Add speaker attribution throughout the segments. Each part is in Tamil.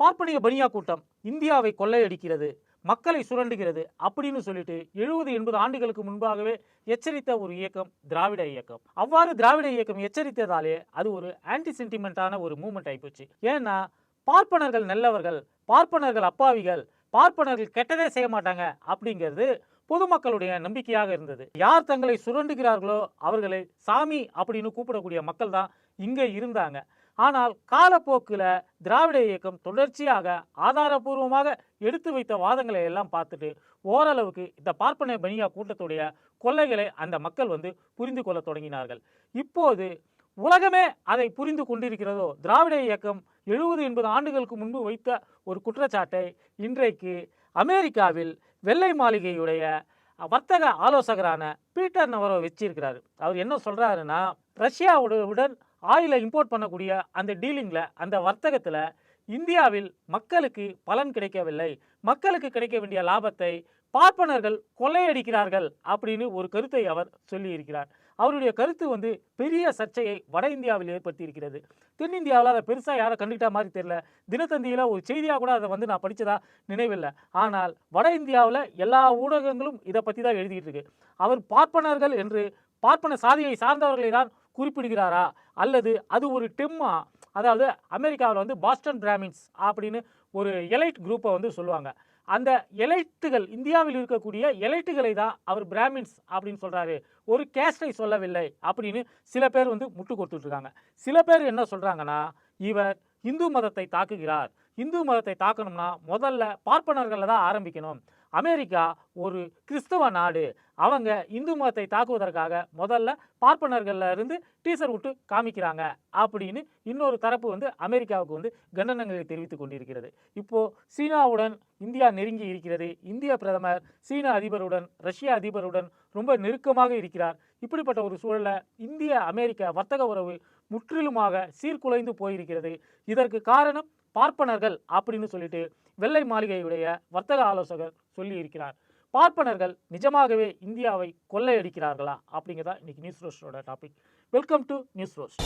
Speaker 1: பார்ப்பனிய பனியா கூட்டம் இந்தியாவை கொள்ளையடிக்கிறது மக்களை சுரண்டுகிறது அப்படின்னு சொல்லிட்டு எழுபது எண்பது ஆண்டுகளுக்கு முன்பாகவே எச்சரித்த ஒரு இயக்கம் திராவிட இயக்கம். அவ்வாறு திராவிட இயக்கம் எச்சரித்ததாலே அது ஒரு ஆன்டி சென்டிமெண்டான ஒரு மூமெண்ட் ஆயிப்போச்சு. ஏன்னா பார்ப்பனர்கள் நல்லவர்கள் பார்ப்பனர்கள் அப்பாவிகள் பார்ப்பனர்கள் கெட்டதே செய்ய மாட்டாங்க அப்படிங்கிறது பொதுமக்களுடைய நம்பிக்கையாக இருந்தது. யார் தங்களை சுரண்டுகிறார்களோ அவர்களை சாமி அப்படின்னு கூப்பிடக்கூடிய மக்கள் தான் இங்கே இருந்தாங்க. ஆனால் காலப்போக்கில் திராவிட இயக்கம் தொடர்ச்சியாக ஆதாரபூர்வமாக எடுத்து வைத்த வாதங்களை எல்லாம் பார்த்துட்டு ஓரளவுக்கு இந்த பார்ப்பன பனியா கூட்டத்துடைய கொள்ளைகளை அந்த மக்கள் வந்து புரிந்து கொள்ள தொடங்கினார்கள். இப்போது உலகமே அதை புரிந்து கொண்டிருக்கிறதோ திராவிட இயக்கம் எழுபது எண்பது ஆண்டுகளுக்கு முன்பு வைத்த ஒரு குற்றச்சாட்டை இன்றைக்கு அமெரிக்காவில் வெள்ளை மாளிகையுடைய வர்த்தக ஆலோசகரான பீட்டர் நவரோ வச்சிருக்கிறார். அவர் என்ன சொல்கிறாருன்னா ரஷ்யாவுடன் ஆயிலை இம்போர்ட் பண்ணக்கூடிய அந்த டீலிங்கில் அந்த வர்த்தகத்தில் இந்தியாவில் மக்களுக்கு பலன் கிடைக்கவில்லை. மக்களுக்கு கிடைக்க வேண்டிய லாபத்தை பார்ப்பனர்கள் கொள்ளையடிக்கிறார்கள் அப்படின்னு ஒரு கருத்தை அவர் சொல்லியிருக்கிறார். அவருடைய கருத்து வந்து பெரிய சர்ச்சையை வட இந்தியாவில் ஏற்படுத்தியிருக்கிறது. தென்னிந்தியாவில் அதை பெருசாக யாரை கண்டுக்கிட்ட மாதிரி தெரியல. தினத்தந்தியில் ஒரு செய்தியாக கூட அதை வந்து நான் படித்ததா நினைவில்லை. ஆனால் வட இந்தியாவில் எல்லா ஊடகங்களும் இதை பற்றி தான் எழுதிட்டு இருக்கு. அவர் பார்ப்பனர்கள் என்று பார்ப்பன சாதியை சார்ந்தவர்களை தான் குறிப்பிடுகிறாரா? அல்லது அது ஒரு டெம்மா? அதாவது அமெரிக்காவில் வந்து பாஸ்டன் பிராமின்ஸ் அப்படின்னு ஒரு எலைட் குரூப்பை வந்து சொல்லுவாங்க. அந்த எலைட்டுகள் இந்தியாவில் இருக்கக்கூடிய எலைட்டுகளை தான் அவர் பிராமின்ஸ் அப்படின்னு சொல்கிறாரு ஒரு கேஸ்டை சொல்லவில்லை அப்படின்னு சில பேர் வந்து முட்டு கொடுத்துட்ருக்காங்க. சில பேர் என்ன சொல்கிறாங்கன்னா இவர் இந்து மதத்தை தாக்குகிறார். இந்து மதத்தை தாக்கணும்னா முதல்ல பார்ப்பனர்களில் தான் ஆரம்பிக்கணும். அமெரிக்கா ஒரு கிறிஸ்தவ நாடு. அவங்க இந்து மதத்தை தாக்குவதற்காக முதல்ல பார்ப்பனர்கள்ல இருந்து டீசர் விட்டு காமிக்கிறாங்க அப்படின்னு இன்னொரு தரப்பு வந்து அமெரிக்காவுக்கு வந்து கண்டனங்களை தெரிவித்துக் கொண்டிருக்கிறது. இப்போ சீனாவுடன் இந்தியா நெருங்கி இருக்கிறது. இந்திய பிரதமர் சீன அதிபருடன் ரஷ்ய அதிபருடன் ரொம்ப நெருக்கமாக இருக்கிறார். இப்படிப்பட்ட ஒரு சூழலில் இந்திய அமெரிக்க வர்த்தக உறவு முற்றிலுமாக சீர்குலைந்து போயிருக்கிறது. இதற்கு காரணம் பார்ப்பனர்கள் அப்படின்னு சொல்லிட்டு வெள்ளை மாளிகையுடைய வர்த்தக ஆலோசகர் சொல்லி இருக்கிறார் பார்ப்பனர்கள் நிஜமாகவே இந்தியாவை கொள்ளையடிக்கிறார்களா? அப்படிங்கிறதா இன்னைக்கு news ரோஸ்டரோட topic welcome to news roast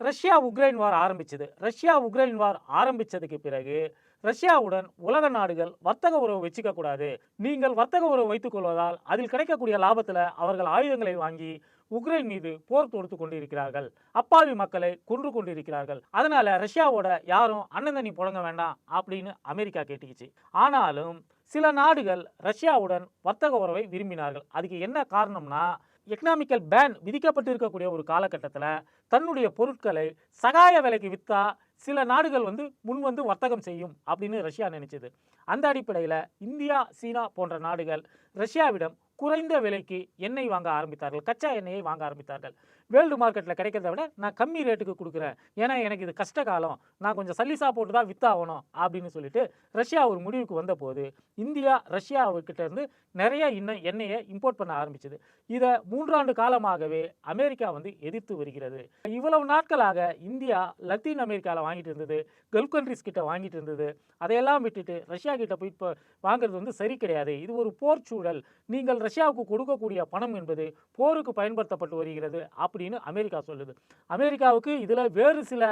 Speaker 1: Russia Ukraine war ஆரம்பிச்சது. ரஷ்யா உக்ரைன் வார் ஆரம்பித்ததுக்கு பிறகு ரஷ்யாவுடன் உலக நாடுகள் வர்த்தக உறவு வச்சுக்க கூடாது நீங்கள் வர்த்தக உறவு வைத்துக் கொள்வதால் அதில் கிடைக்கக்கூடிய லாபத்தில் அவர்கள் ஆயுதங்களை வாங்கி உக்ரைன் மீது போர் தொடுத்து கொண்டிருக்கிறார்கள். அப்பாவி மக்களை கொன்று கொண்டிருக்கிறார்கள். அதனால ரஷ்யாவோட யாரும் அண்ணந்தனி புழங்க வேண்டாம் அப்படின்னு அமெரிக்கா கேட்டுக்கிச்சு. ஆனாலும் சில நாடுகள் ரஷ்யாவுடன் வர்த்தக உறவை விரும்பினார்கள். அதுக்கு என்ன காரணம்னா எக்கனாமிக்கல் பேன் விதிக்கப்பட்டிருக்கக்கூடிய ஒரு காலகட்டத்தில் தன்னுடைய பொருட்களை சகாய விலைக்கு விற்றா சில நாடுகள் வந்து முன் வந்து வர்த்தகம் செய்யும் அப்படின்னு ரஷ்யா நினைச்சது. அந்த அடிப்படையில் இந்தியா சீனா போன்ற நாடுகள் ரஷ்யாவிடம் குறைந்த விலைக்கு எண்ணெய் வாங்க ஆரம்பித்தார்கள். கச்சா எண்ணெயை வாங்க ஆரம்பித்தார்கள். வேர்ல்டு மார்க்கெட்டில் கிடைக்கிறத விட நான் கம்மி ரேட்டுக்கு கொடுக்குறேன். ஏன்னா எனக்கு இது கஷ்ட காலம். நான் கொஞ்சம் சல்லிசா போட்டு தான் வித்தாகணும் அப்படின்னு சொல்லிட்டு ரஷ்யா ஒரு முடிவுக்கு வந்தபோது இந்தியா ரஷ்யாவுக்கிட்ட இருந்து நிறைய இன்னும் எண்ணெயை இம்போர்ட் பண்ண ஆரம்பிச்சது. இதை மூன்றாண்டு காலமாகவே அமெரிக்கா வந்து எதிர்த்து வருகிறது. இவ்வளவு நாட்களாக இந்தியா லத்தீன் அமெரிக்காவில் வாங்கிட்டு இருந்தது கல்ஃப் கண்ட்ரிஸ் கிட்ட வாங்கிட்டு இருந்தது. அதையெல்லாம் விட்டுட்டு ரஷ்யா கிட்ட போய் இப்போ வாங்குறது வந்து சரி கிடையாது. இது ஒரு போர் சூழல். நீங்கள் ரஷ்யாவுக்கு கொடுக்கக்கூடிய பணம் என்பது போருக்கு பயன்படுத்தப்பட்டு வருகிறது. அப்படி அப்படின்னு அமெரிக்கா சொல்லுது. அமெரிக்காவுக்கு இதில் வேறு சில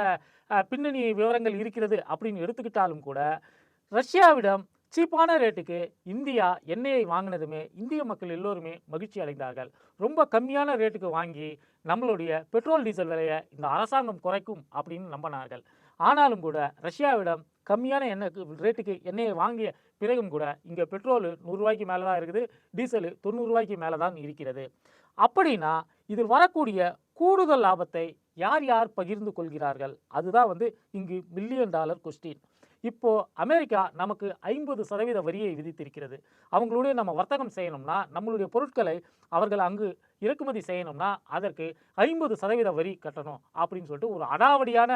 Speaker 1: பின்னணி விவரங்கள் இருக்கிறது அப்படின்னு எடுத்துக்கிட்டாலும் கூட ரஷ்யாவிடம் சீப்பான ரேட்டுக்கு இந்தியா எண்ணெயை வாங்கினதுமே இந்திய மக்கள் எல்லோருமே மகிழ்ச்சி அடைந்தார்கள். ரொம்ப கம்மியான ரேட்டுக்கு வாங்கி நம்மளுடைய பெட்ரோல் டீசல் விலையை இந்த அரசாங்கம் குறைக்கும் அப்படின்னு நம்பினார்கள். ஆனாலும் கூட ரஷ்யாவிடம் கம்மியான எண்ணெய் ரேட்டுக்கு எண்ணெயை வாங்கிய பிறகும் கூட இங்கே பெட்ரோல் நூறுரூவாய்க்கு மேலே தான் இருக்குது டீசல் தொண்ணூறுரூவாய்க்கு மேலே தான் இருக்கிறது. அப்படின்னா இதில் வரக்கூடிய கூடுதல் லாபத்தை யார் யார் பகிர்ந்து கொள்கிறார்கள்? அதுதான் வந்து இங்கு மில்லியன் டாலர் கொஸ்டின் இப்போ அமெரிக்கா நமக்கு ஐம்பது சதவீத வரியை விதித்திருக்கிறது. அவங்களுடைய நம்ம வர்த்தகம் செய்யணும்னா நம்மளுடைய பொருட்களை அவர்கள் அங்கு இறக்குமதி செய்யணும்னா அதற்கு ஐம்பது சதவீத வரி கட்டணும் அப்படின்னு சொல்லிட்டு ஒரு அடாவடியான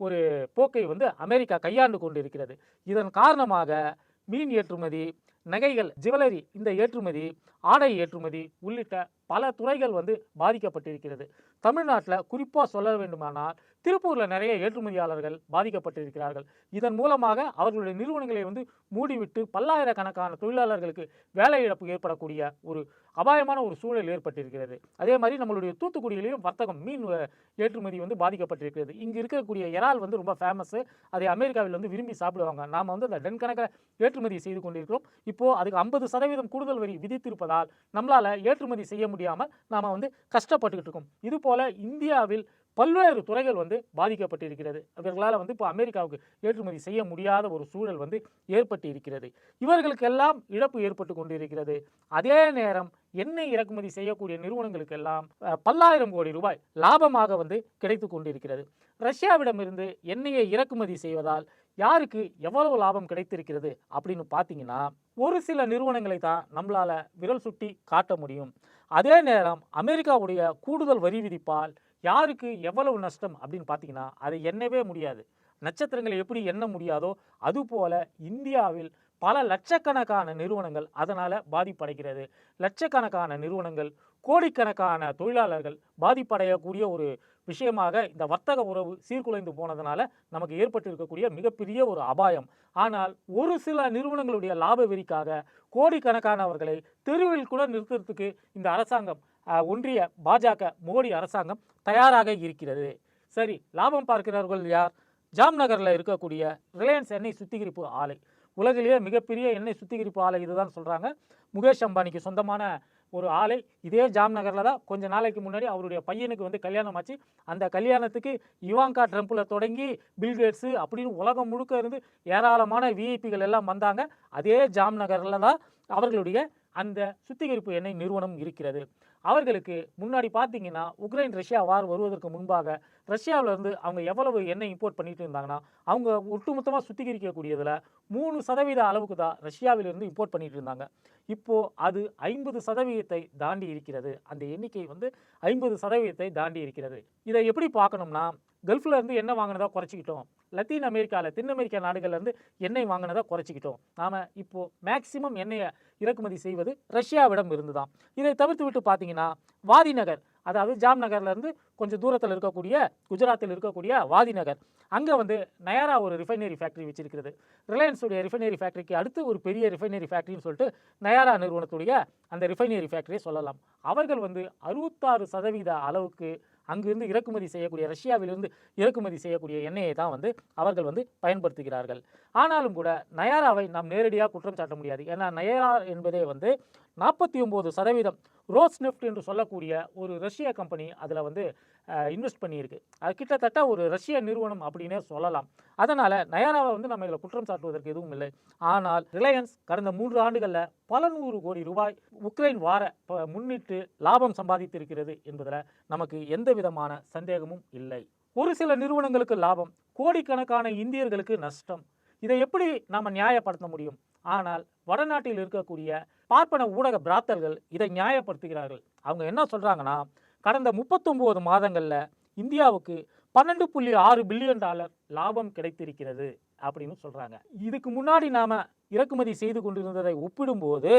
Speaker 1: ஒரு போக்கை வந்து அமெரிக்கா கையாண்டு கொண்டு இருக்கிறது இதன் காரணமாக மீன் ஏற்றுமதி நகைகள் ஜுவல்லரி இந்த ஏற்றுமதி ஆடை ஏற்றுமதி உள்ளிட்ட பல துறைகள் வந்து பாதிக்கப்பட்டிருக்கிறது. தமிழ்நாட்டில் குறிப்பாக சொல்ல வேண்டுமானால் திருப்பூரில் நிறைய ஏற்றுமதியாளர்கள் பாதிக்கப்பட்டிருக்கிறார்கள். இதன் மூலமாக அவர்களுடைய நிறுவனங்களை வந்து மூடிவிட்டு பல்லாயிரக்கணக்கான தொழிலாளர்களுக்கு வேலை இழப்பு ஏற்படக்கூடிய ஒரு அபாயமான ஒரு சூழல் ஏற்பட்டிருக்கிறது. அதே மாதிரி நம்மளுடைய தூத்துக்குடியிலையும் வர்த்தகம் மீன் ஏற்றுமதி வந்து பாதிக்கப்பட்டிருக்கிறது. இங்கே இருக்கக்கூடிய இறால் வந்து ரொம்ப ஃபேமஸ்ஸு அதை அமெரிக்காவில் வந்து விரும்பி சாப்பிடுவாங்க. நாம் வந்து அந்த டன் கணக்கில் ஏற்றுமதி செய்து கொண்டிருக்கிறோம். இப்போது அதுக்கு ஐம்பது சதவீதம் கூடுதல் வரி விதித்திருப்பதால் நம்மளால் ஏற்றுமதி செய்ய முடியாமல் நாம் வந்து கஷ்டப்பட்டுக்கிட்டு இருக்கோம். இதுபோல் இந்தியாவில் பல்வேறு துறைகள் வந்து பாதிக்கப்பட்டிருக்கிறது. இவர்களால் வந்து இப்போ அமெரிக்காவுக்கு ஏற்றுமதி செய்ய முடியாத ஒரு சூழல் வந்து ஏற்பட்டு இருக்கிறது இவர்களுக்கெல்லாம் இழப்பு ஏற்பட்டு கொண்டிருக்கிறது. அதே நேரம் எண்ணெய் இறக்குமதி செய்யக்கூடிய நிறுவனங்களுக்கெல்லாம் பல்லாயிரம் கோடி ரூபாய் லாபமாக வந்து கிடைத்து கொண்டிருக்கிறது. ரஷ்யாவிடமிருந்து எண்ணெயை இறக்குமதி செய்வதால் யாருக்கு எவ்வளவு லாபம் கிடைத்திருக்கிறது அப்படின்னு பார்த்தீங்கன்னா ஒரு சில நிறுவனங்களை தான் நம்மளால் விரல் சுட்டி காட்ட முடியும். அதே நேரம் அமெரிக்காவுடைய கூடுதல் வரி விதிப்பால் யாருக்கு எவ்வளவு நஷ்டம் அப்படின்னு பார்த்தீங்கன்னா அதை எண்ணவே முடியாது. நட்சத்திரங்களை எப்படி எண்ண முடியாதோ அதுபோல இந்தியாவில் பல லட்சக்கணக்கான நிறுவனங்கள் அதனால் பாதிப்படைகிறது. லட்சக்கணக்கான நிறுவனங்கள் கோடிக்கணக்கான தொழிலாளர்கள் பாதிப்படையக்கூடிய ஒரு விஷயமாக இந்த வர்த்தக உறவு சீர்குலைந்து போனதுனால நமக்கு ஏற்பட்டிருக்கக்கூடிய மிகப்பெரிய ஒரு அபாயம். ஆனால் ஒரு சில நிறுவனங்களுடைய லாப வெறிக்காக கோடிக்கணக்கானவர்களை தெருவில் கூட நிறுத்துறதுக்கு இந்த அரசாங்கம் ஒன்றிய பாஜக மோடி அரசாங்கம் தயாராக இருக்கிறது. சரி லாபம் பார்க்கிறவர்கள் யார்? ஜாம்நகரில் இருக்கக்கூடிய ரிலையன்ஸ் எண்ணெய் சுத்திகரிப்பு ஆலை. உலகிலேயே மிகப்பெரிய எண்ணெய் சுத்திகரிப்பு ஆலை இதுதான் சொல்கிறாங்க முகேஷ் அம்பானிக்கு சொந்தமான ஒரு ஆலை. இதே ஜாம்நகரில் தான் கொஞ்ச நாளைக்கு முன்னாடி அவருடைய பையனுக்கு வந்து கல்யாணம் ஆச்சு. அந்த கல்யாணத்துக்கு இவாங்கா ட்ரம்பில் தொடங்கி பில்கேட்ஸு அப்படின்னு உலகம் முழுக்க இருந்து ஏராளமான விஐபிகள் எல்லாம் வந்தாங்க. அதே ஜாம்நகரில் தான் அவர்களுடைய அந்த சுத்திகரிப்பு எண்ணெய் நிறுவனம் இருக்கிறது. அவர்களுக்கு முன்னாடி பார்த்தீங்கன்னா உக்ரைன் ரஷ்யா வார் வருவதற்கு முன்பாக ரஷ்யாவிலேருந்து அவங்க எவ்வளவு எண்ணெய் இம்போர்ட் பண்ணிட்டு இருந்தாங்கன்னா அவங்க ஒட்டுமொத்தமாக சுத்திகரிக்கக்கூடியதில் மூணு சதவீத அளவுக்கு தான் ரஷ்யாவிலிருந்து இம்போர்ட் பண்ணிட்டு இருந்தாங்க. இப்போது அது ஐம்பது சதவீதத்தை தாண்டி இருக்கிறது. அந்த எண்ணிக்கை வந்து ஐம்பது சதவீதத்தை தாண்டி இருக்கிறது. இதை எப்படி பார்க்கணும்னா கல்ஃபில் இருந்து எண்ணெய் வாங்கினதாக குறைச்சிக்கிட்டோம். லத்தீன் அமெரிக்காவில் தென் அமெரிக்கா நாடுகள்லேருந்து எண்ணெய் வாங்கினதாக குறைச்சிக்கிட்டோம். நாம் இப்போது மேக்சிமம் எண்ணெயை இறக்குமதி செய்வது ரஷ்யாவிடம் இருந்து தான் இதை தவிர்த்து விட்டு பார்த்தீங்கன்னா வாதிநகர் அதாவது ஜாம் நகர்லேருந்து கொஞ்சம் தூரத்தில் இருக்கக்கூடிய குஜராத்தில் இருக்கக்கூடிய வாதிநகர் அங்கே வந்து நயாரா ஒரு ரிஃபைனரி ஃபேக்ட்ரி வச்சிருக்கிறது. ரிலையன்ஸுடைய ரிஃபைனரி ஃபேக்ட்ரிக்கு அடுத்து ஒரு பெரிய ரிஃபைனரி ஃபேக்ட்ரின்னு சொல்லிட்டு நயாரா நிறுவனத்துடைய அந்த ரிஃபைனரி ஃபேக்ட்ரியை சொல்லலாம். அவர்கள் வந்து அறுபத்தாறு சதவீத அளவுக்கு அங்கிருந்து இறக்குமதி செய்யக்கூடிய ரஷ்யாவிலிருந்து இறக்குமதி செய்யக்கூடிய எண்ணெயை தான் வந்து அவர்கள் வந்து பயன்படுத்துகிறார்கள். ஆனாலும் கூட நயாராவை நாம் நேரடியாக குற்றம் சாட்ட முடியாது. ஏன்னா நயாரா என்பதே வந்து நாற்பத்தி ஒம்பது சதவீதம் ரோஸ் நெஃப்ட் என்று சொல்லக்கூடிய ஒரு ரஷ்ய கம்பெனி அதில் வந்து இன்வெஸ்ட் பண்ணியிருக்கு. அது கிட்டத்தட்ட ஒரு ரஷ்ய நிறுவனம் அப்படின்னே சொல்லலாம். அதனால் நயாராவை வந்து நம்ம இதில் குற்றம் சாட்டுவதற்கு எதுவும் இல்லை. ஆனால் ரிலையன்ஸ் கடந்த மூன்று ஆண்டுகளில் பல நூறு கோடி ரூபாய் உக்ரைன் வார முன்னிட்டு லாபம் சம்பாதித்திருக்கிறது என்பதில் நமக்கு எந்த விதமான சந்தேகமும் இல்லை. ஒரு சில நிறுவனங்களுக்கு லாபம் கோடிக்கணக்கான இந்தியர்களுக்கு நஷ்டம். இதை எப்படி நாம் நியாயப்படுத்த முடியும்? ஆனால் வடநாட்டில் இருக்கக்கூடிய பார்ப்பன ஊடக பிராத்தர்கள் இதை நியாயப்படுத்துகிறார்கள். அவங்க என்ன சொல்கிறாங்கன்னா கடந்த முப்பத்தொம்போது மாதங்களில் இந்தியாவுக்கு பன்னெண்டு புள்ளி ஆறு பில்லியன் டாலர் லாபம் கிடைத்திருக்கிறது அப்படின்னு சொல்கிறாங்க இதுக்கு முன்னாடி நாம் இறக்குமதி செய்து கொண்டிருந்ததை ஒப்பிடும்போது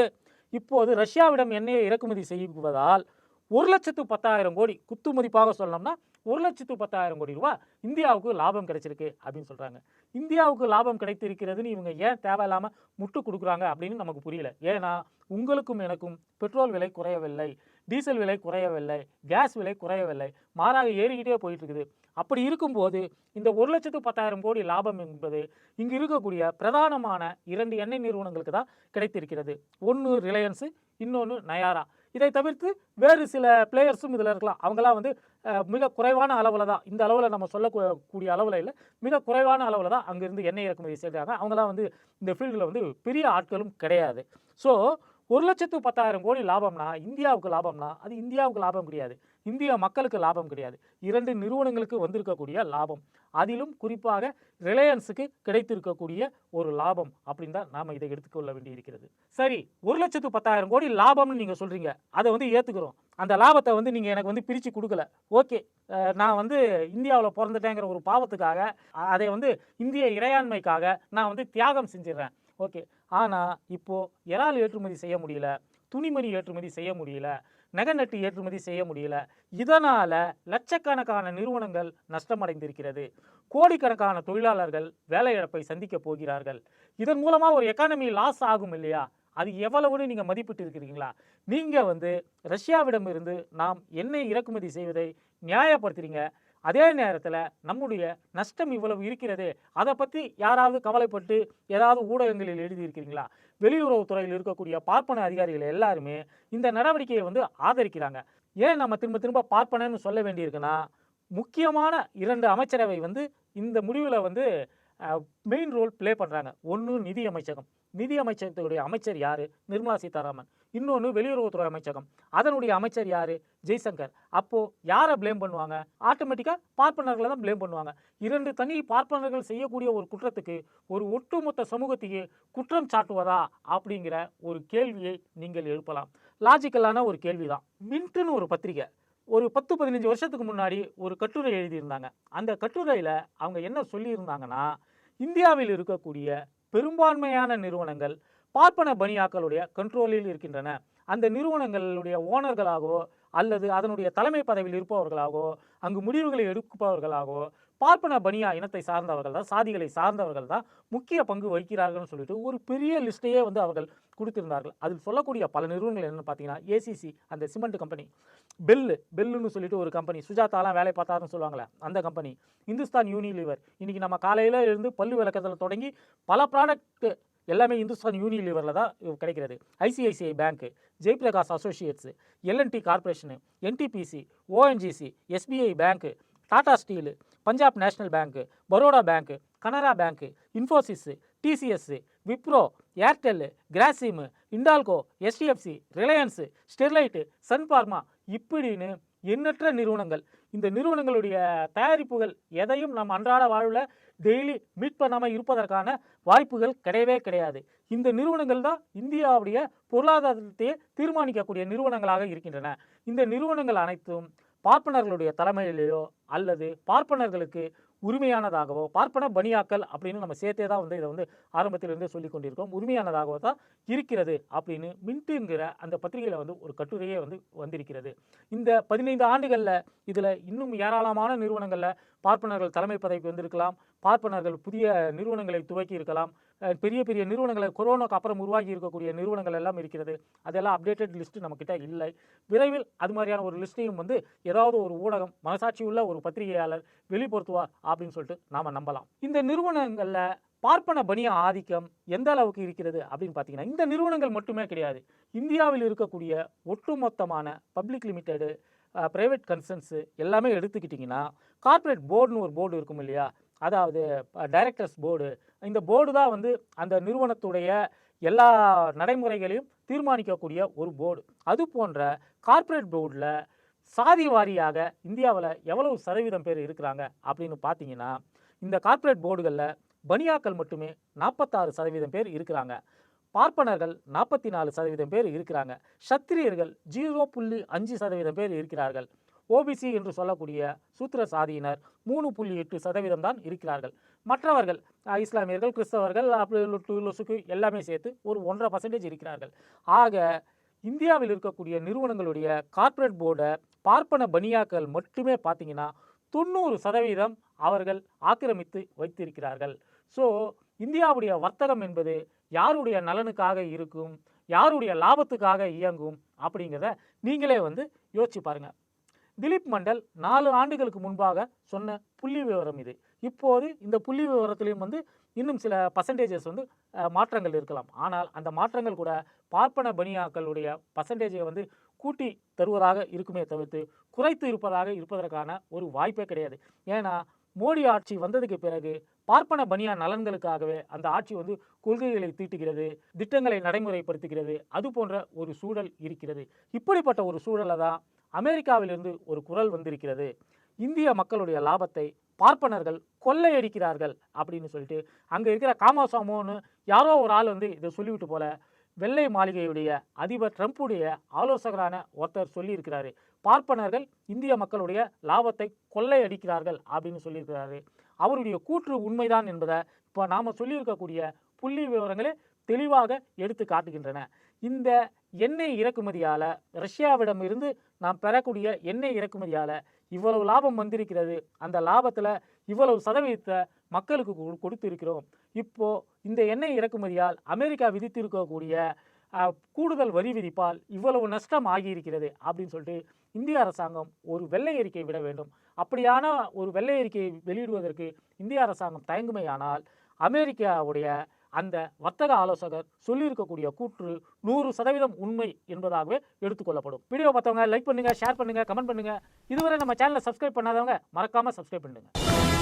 Speaker 1: இப்போது ரஷ்யாவிடம் எண்ணெயை இறக்குமதி செய்வதால் ஒரு லட்சத்து பத்தாயிரம் கோடி குத்து மதிப்பாக சொல்லணும்னா ஒரு லட்சத்து பத்தாயிரம் கோடி ரூபா இந்தியாவுக்கு லாபம் கிடைச்சிருக்கு அப்படின்னு சொல்கிறாங்க இந்தியாவுக்கு லாபம் கிடைத்திருக்கிறதுன்னு இவங்க ஏன் தேவையில்லாமல் முட்டு கொடுக்குறாங்க அப்படின்னு நமக்கு புரியல. ஏன்னா உங்களுக்கும் எனக்கும் பெட்ரோல் விலை குறையவில்லை டீசல் விலை குறையவில்லை கேஸ் விலை குறையவில்லை மாறாக ஏறிக்கிட்டே போயிட்டு இருக்குது அப்படி இருக்கும்போது இந்த ஒரு லட்சத்து பத்தாயிரம் கோடி லாபம் என்பது இங்கு இருக்கக்கூடிய பிரதானமான இரண்டு எண்ணெய் நிறுவனங்களுக்கு தான் கிடைத்திருக்கிறது. ஒன்று ரிலையன்ஸு இன்னொன்று நயாரா. இதை தவிர்த்து வேறு சில பிளேயர்ஸும் இதில் இருக்கலாம். அவங்களாம் வந்து மிக குறைவான அளவில் தான். இந்த அளவில் நம்ம சொல்லக்கூடிய அளவில் இல்லை. மிக குறைவான அளவில் தான் அங்கேருந்து எண்ணெய் இறக்குமதி செய்கிறாங்க அவங்களாம் வந்து இந்த ஃபீல்டில் வந்து பெரிய ஆட்களும் கிடையாது. ஸோ ஒரு லட்சத்து பத்தாயிரம் கோடி லாபம்னா இந்தியாவுக்கு லாபம்னா அது இந்தியாவுக்கு லாபம் கிடையாது. இந்திய மக்களுக்கு லாபம் கிடையாது. இரண்டு நிறுவனங்களுக்கு வந்திருக்கக்கூடிய லாபம். அதிலும் குறிப்பாக ரிலையன்ஸுக்கு கிடைத்திருக்கக்கூடிய ஒரு லாபம் அப்படின்னு தான் நாம் இதை எடுத்துக்கொள்ள வேண்டியிருக்கிறது. சரி ஒரு லட்சத்து பத்தாயிரம் கோடி லாபம்னு நீங்கள் சொல்கிறீங்க அதை வந்து ஏற்றுக்கிறோம் அந்த லாபத்தை வந்து நீங்கள் எனக்கு வந்து பிரித்து கொடுக்கல. ஓகே நான் வந்து இந்தியாவில் பிறந்துட்டேங்கிற ஒரு பாவத்துக்காக அதை வந்து இந்திய இறையாண்மைக்காக நான் வந்து தியாகம் செஞ்சிடுறேன். ஓகே ஆனால் இப்போது இறால் ஏற்றுமதி செய்ய முடியல துணிமணி ஏற்றுமதி செய்ய முடியல நகநட்டு ஏற்றுமதி செய்ய முடியல. இதனால் லட்சக்கணக்கான நிறுவனங்கள் நஷ்டமடைந்திருக்கிறது. கோடிக்கணக்கான தொழிலாளர்கள் வேலையிழப்பை சந்திக்கப் சந்திக்க போகிறார்கள். இதன் மூலமாக ஒரு எக்கானமி லாஸ் ஆகும் இல்லையா? அது எவ்வளவுன்னு நீங்கள் மதிப்பிட்டு இருக்கிறீங்களா நீங்கள் வந்து ரஷ்யாவிடமிருந்து நாம் எண்ணெய் இறக்குமதி செய்வதை நியாயப்படுத்துறீங்க? அதே நேரத்தில் நம்முடைய நஷ்டம் இவ்வளவு இருக்கிறதே அதை பற்றி யாராவது கவலைப்பட்டு ஏதாவது ஊடகங்களில் எழுதியிருக்கிறீங்களா? வெளியுறவுத்துறையில் இருக்கக்கூடிய பார்ப்பன அதிகாரிகள் எல்லாருமே இந்த நடவடிக்கையை வந்து ஆதரிக்கிறாங்க. ஏன் நம்ம திரும்ப திரும்ப பார்ப்பனன்னு சொல்ல வேண்டியிருக்குன்னா முக்கியமான இரண்டு அமைச்சரவை வந்து இந்த முடிவில் வந்து மெயின் ரோல் ப்ளே பண்ணுறாங்க ஒன்று நிதி அமைச்சகம். நிதி அமைச்சகத்துடைய அமைச்சர் யார்? நிர்மலா சீதாராமன். இன்னொன்று வெளியுறவுத்துறை அமைச்சகம். அதனுடைய அமைச்சர் யார்? ஜெய்சங்கர். அப்போது யாரை ப்ளேம் பண்ணுவாங்க? ஆட்டோமேட்டிக்காக பார்ப்பனர்களை தான் ப்ளேம் பண்ணுவாங்க. இரண்டு தனி பார்ப்பனர்கள் செய்யக்கூடிய ஒரு குற்றத்துக்கு ஒரு ஒட்டுமொத்த சமூகத்தையே குற்றம் சாட்டுவதா அப்படிங்கிற ஒரு கேள்வியை நீங்கள் எழுப்பலாம். லாஜிக்கலான ஒரு கேள்வி தான் மின்ட்டுன்னு ஒரு பத்திரிகை. ஒரு பத்து பதினஞ்சு வருஷத்துக்கு முன்னாடி ஒரு கட்டுரை எழுதியிருந்தாங்க. அந்த கட்டுரையில் அவங்க என்ன சொல்லியிருந்தாங்கன்னா இந்தியாவில் இருக்கக்கூடிய பெரும்பான்மையான நிறுவனங்கள் பார்ப்பன பணியாக்களுடைய கண்ட்ரோலில் இருக்கின்றன. அந்த நிறுவனங்களுடைய ஓனர்களாகவோ அல்லது அதனுடைய தலைமை பதவியில் இருப்பவர்களாகவோ அங்கு முடிவுகளை எடுப்பவர்களாகவோ பார்ப்பன பனியா இனத்தை சார்ந்தவர்கள் தான் சாதிகளை சார்ந்தவர்கள் தான் முக்கிய பங்கு வகிக்கிறார்கள்னு சொல்லிட்டு ஒரு பெரிய லிஸ்ட்டையே வந்து அவர்கள் கொடுத்திருந்தார்கள். அதில் சொல்லக்கூடிய பல நிறுவனங்கள் என்னென்னு பார்த்தீங்கன்னா ஏசிசி அந்த சிமெண்ட் கம்பெனி பெல்லு பெல்லுன்னு சொல்லிட்டு ஒரு கம்பெனி சுஜாதாலாம் வேலை பார்த்தாருன்னு சொல்லுவாங்களே அந்த கம்பெனி இந்துஸ்தான் யூனிலிவர் இன்றைக்கி நம்ம காலையில் இருந்து பல்லு விளக்கத்தில் தொடங்கி பல ப்ராடக்ட் எல்லாமே இந்துஸ்தான் யூனிலிவரில் தான் கிடைக்கிறது. ICICI bank Jayaprakash associates LNT corporation NTPC ONGC SBI bank Tata steel Punjab national bank Baroda bank Canara bank Infosys TCS Wipro Airtel Grasim Hindalco HDFC Reliance Sterlite Sun Pharma இப்படின்னு எண்ணற்ற நிறுவனங்கள். இந்த நிறுவனங்களுடைய தயாரிப்புகள் எதையும் நம் அன்றாட வாழ்வில் டெய்லி மீட் பண்ணாமல் இருப்பதற்கான வாய்ப்புகள் கிடையவே கிடையாது. இந்த நிறுவனங்கள் தான் இந்தியாவுடைய பொருளாதாரத்தையே தீர்மானிக்கக்கூடிய நிறுவனங்களாக இருக்கின்றன. இந்த நிறுவனங்கள் அனைத்தும் பார்ப்பனர்களுடைய தலைமையிலேயோ அல்லது பார்ப்பனர்களுக்கு உரிமையானதாகவோ பார்ப்பன பனியாக்கள் அப்படின்னு நம்ம சேர்த்தே தான் வந்து இதை வந்து ஆரம்பத்திலிருந்தே சொல்லி கொண்டிருக்கோம். உரிமையானதாகவோ தான் இருக்கிறது அப்படின்னு மின்ட்டுங்கிற அந்த பத்திரிகையில் வந்து ஒரு கட்டுரையே வந்து வந்திருக்கிறது. இந்த பதினைந்து ஆண்டுகளில் இதில் இன்னும் ஏராளமான நிறுவனங்களில் பார்ப்பனர்கள் தலைமை பதவிக்கு வந்திருக்கலாம். பார்ப்பனர்கள் புதிய நிறுவனங்களை துவக்கி இருக்கலாம். பெரிய பெரிய நிறுவனங்களை கொரோனாக்கு அப்புறம் உருவாகி இருக்கக்கூடிய நிறுவனங்கள் எல்லாம் இருக்கிறது. அதெல்லாம் அப்டேட்டட் லிஸ்ட் நம்மக்கிட்ட இல்லை. விரைவில் அது மாதிரியான ஒரு லிஸ்ட்டையும் வந்து ஏதாவது ஒரு ஊடகம் மனசாட்சி உள்ள ஒரு பத்திரிகையாளர் வெளிப்படுத்துவார் அப்படின்னு சொல்லிட்டு நாம் நம்பலாம். இந்த நிறுவனங்களில் பார்ப்பன பணிய ஆதிக்கம் எந்த அளவுக்கு இருக்கிறது அப்படின்னு பார்த்தீங்கன்னா இந்த நிறுவனங்கள் மட்டுமே கிடையாது. இந்தியாவில் இருக்கக்கூடிய ஒட்டுமொத்தமான பப்ளிக் லிமிடெடு ப்ரைவேட் கன்சர்ன்ஸு எல்லாமே எடுத்துக்கிட்டிங்கன்னா கார்ப்பரேட் போர்டுன்னு ஒரு போர்டு இருக்கும் இல்லையா? அதாவது டைரக்டர்ஸ் போர்டு இந்த போர்டு தான் வந்து அந்த நிறுவனத்துடைய எல்லா நடைமுறைகளையும் தீர்மானிக்கக்கூடிய ஒரு போர்டு. அது போன்ற கார்ப்பரேட் போர்டில் சாதி வாரியாக இந்தியாவில் எவ்வளவு சதவீதம் பேர் இருக்கிறாங்க அப்படின்னு பார்த்தீங்கன்னா இந்த கார்ப்பரேட் போர்டுகளில் பனியாக்கள் மட்டுமே நாற்பத்தாறு சதவீதம் பேர் இருக்கிறாங்க. பார்ப்பனர்கள் நாற்பத்தி நாலு சதவீதம் பேர் இருக்கிறாங்க. சத்திரியர்கள் ஜீரோ புள்ளி அஞ்சு சதவீதம் பேர் இருக்கிறார்கள். ஓபிசி என்று சொல்லக்கூடிய சூத்திர சாதியினர் மூணு புள்ளி எட்டு சதவீதம் தான் இருக்கிறார்கள். மற்றவர்கள் இஸ்லாமியர்கள் கிறிஸ்தவர்கள் அப்படி லுசுக்கு எல்லாமே சேர்த்து ஒரு ஒன்றரை பர்சன்டேஜ் இருக்கிறார்கள். ஆக இந்தியாவில் இருக்கக்கூடிய நிறுவனங்களுடைய கார்ப்பரேட் போர்டை பார்ப்பன பனியாக்கள் மட்டுமே பார்த்தீங்கன்னா தொண்ணூறு சதவீதம் அவர்கள் ஆக்கிரமித்து வைத்திருக்கிறார்கள். ஸோ இந்தியாவுடைய வர்த்தகம் என்பது யாருடைய நலனுக்காக இருக்கும் யாருடைய லாபத்துக்காக இயங்கும் அப்படிங்கிறத நீங்களே வந்து யோசிச்சு பாருங்கள் திலீப் மண்டல் நாலு ஆண்டுகளுக்கு முன்பாக சொன்ன புள்ளி விவரம் இது. இப்போது இந்த புள்ளி விவரத்திலையும் வந்து இன்னும் சில பர்சன்டேஜஸ் வந்து மாற்றங்கள் இருக்கலாம். ஆனால் அந்த மாற்றங்கள் கூட பார்ப்பன பனியாக்களுடைய பர்சன்டேஜை வந்து கூட்டி தருவதாக இருக்குமே தவிர்த்து குறைத்து இருப்பதாக இருப்பதற்கான ஒரு வாய்ப்பே கிடையாது. ஏன்னா மோடி ஆட்சி வந்ததுக்கு பிறகு பார்ப்பன பனியா நலன்களுக்காகவே அந்த ஆட்சி வந்து கொள்கைகளை தீட்டுகிறது திட்டங்களை நடைமுறைப்படுத்துகிறது அது போன்ற ஒரு சூழல் இருக்கிறது. இப்படிப்பட்ட ஒரு சூழலை தான் அமெரிக்காவிலிருந்து ஒரு குரல் வந்திருக்கிறது. இந்திய மக்களுடைய லாபத்தை பார்ப்பனர்கள் கொள்ளையடிக்கிறார்கள் அப்படின்னு சொல்லிட்டு அங்கே இருக்கிற காமாசாமோன்னு யாரோ ஒரு ஆள் வந்து இதை சொல்லிவிட்டு போல வெள்ளை மாளிகையுடைய அதிபர் ட்ரம்ப்புடைய ஆலோசகரான ஒருத்தர் சொல்லியிருக்கிறாரு. பார்ப்பனர்கள் இந்திய மக்களுடைய லாபத்தை கொள்ளையடிக்கிறார்கள் அப்படின்னு சொல்லியிருக்கிறாரு. அவருடைய கூற்று உண்மைதான் என்பதை இப்போ நாம் சொல்லியிருக்கக்கூடிய புள்ளி விவரங்களே தெளிவாக எடுத்து காட்டுகின்றன. இந்த எண்ணெய் இறக்குமதியால் ரஷ்யாவிடம் இருந்து நாம் பெறக்கூடிய எண்ணெய் இறக்குமதியால் இவ்வளவு லாபம் வந்திருக்கிறது. அந்த லாபத்தில் இவ்வளவு சதவீதத்தை மக்களுக்கு கொடு- கொடுத்திருக்கிறோம். இப்போது இந்த எண்ணெய் இறக்குமதியால் அமெரிக்கா விதித்திருக்கக்கூடிய கூடுதல் வரி விதிப்பால் இவ்வளவு நஷ்டம் ஆகியிருக்கிறது அப்படின்னு சொல்லிட்டு இந்திய அரசாங்கம் ஒரு வெள்ளை அறிக்கை விட வேண்டும். அப்படியான ஒரு வெள்ளை அறிக்கையை வெளியிடுவதற்கு இந்திய அரசாங்கம் தயங்குமையானால் அமெரிக்காவுடைய அந்த வர்த்தக ஆலோசகர் சொல்லியிருக்கக்கூடிய கூற்று நூறு சதவீதம் உண்மை என்பதாகவே எடுத்துக்கொள்ளப்படும் வீடியோ பார்த்தவங்க லைக் பண்ணுங்கள் ஷேர் பண்ணுங்கள் கமெண்ட் பண்ணுங்கள் இதுவரை நம்ம சேனலை சப்ஸ்கிரைப் பண்ணாதவங்க மறக்காமல் சப்ஸ்கிரைப் பண்ணுங்கள்